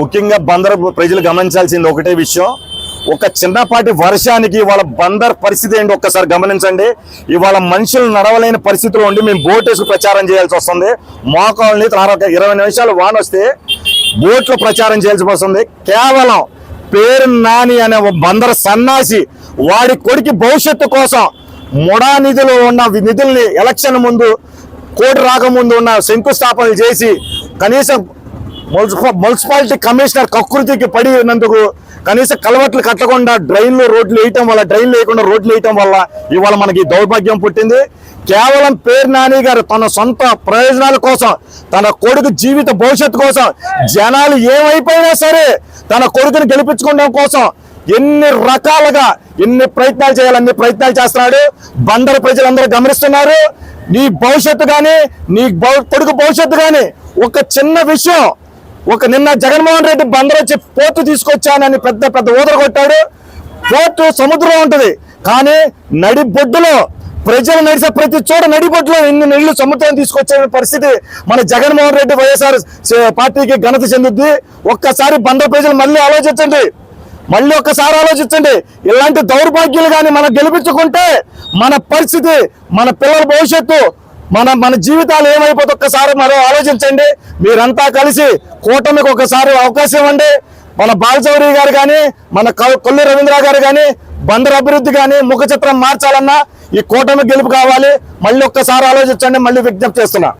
ముఖ్యంగా బందర్ ప్రజలు గమనించాల్సింది ఒకటే విషయం. ఒక చిన్నపాటి వర్షానికి ఇవాళ బందర్ పరిస్థితి ఏంటి ఒక్కసారి గమనించండి. ఇవాళ మనుషులు నడవలేని పరిస్థితిలో ఉండి మేము బోట్ వేసుకు ప్రచారం చేయాల్సి వస్తుంది. మోకాళ్ళని తర్వాత ఇరవై నిమిషాలు వాన వస్తే బోట్లో ప్రచారం చేయాల్సి వస్తుంది. కేవలం పేరు నాని అనే బందర్ సన్నాసి వాడి కొడుకి భవిష్యత్తు కోసం ముడా నిధులు ఉన్న నిధుల్ని ఎలక్షన్ ముందు కోటి రాకముందు ఉన్న శంకుస్థాపనలు చేసి కనీసం మున్సిపాలిటీ కమిషనర్ కకృతికి పడినందుకు కనీసం కలవట్లు కట్టకుండా డ్రైన్లు రోడ్లు వేయటం వల్ల డ్రైన్లు వేయకుండా రోడ్లు వేయటం వల్ల ఇవాళ మనకి దౌర్భాగ్యం పుట్టింది. కేవలం పేరు నాని గారు తన సొంత ప్రయోజనాల కోసం తన కొడుకు జీవిత భవిష్యత్తు కోసం జనాలు ఏమైపోయినా సరే తన కొడుకుని గెలిపించుకోవడం కోసం ఎన్ని రకాలుగా ఎన్ని ప్రయత్నాలు చేయాలన్ని ప్రయత్నాలు చేస్తున్నాడు. బందరు ప్రజలందరూ గమనిస్తున్నారు. నీ భవిష్యత్తు కానీ నీ కొడుకు భవిష్యత్తు కానీ ఒక చిన్న విషయం ఒక నిన్న జగన్మోహన్ రెడ్డి బందరు వచ్చి పోర్టు తీసుకొచ్చానని పెద్ద పెద్ద ఊదర కొట్టాడు. పోర్టు సముద్రం ఉంటుంది. కానీ నడిబొడ్డులో ప్రజలు నడిచే ప్రతి చోట నడిబొడ్డులో ఇన్ని నీళ్ళు సముద్రం తీసుకొచ్చే పరిస్థితి మన జగన్మోహన్ రెడ్డి వైఎస్ఆర్ పార్టీకి ఘనత చెందుద్ది. ఒక్కసారి బందర్ ప్రజలు మళ్ళీ ఆలోచించండి. మళ్ళీ ఒక్కసారి ఆలోచించండి. ఇలాంటి దౌర్భాగ్యాలు కానీ మనం గెలిపించుకుంటే మన పరిస్థితి మన పిల్లల భవిష్యత్తు మన మన జీవితాలు ఏమైపోతే ఒక్కసారి మరో ఆలోచించండి. మీరంతా కలిసి కూటమికి ఒకసారి అవకాశం ఇవ్వండి. మన బాలచౌరి గారు కానీ మన కల్- కొల్లి రవీంద్ర గారు కానీ బందర్ అభివృద్ధి కానీ ముఖ చిత్రం మార్చాలన్నా ఈ కూటమి గెలుపు కావాలి. మళ్ళీ ఒక్కసారి ఆలోచించండి మళ్ళీ విజ్ఞప్తి చేస్తున్నా.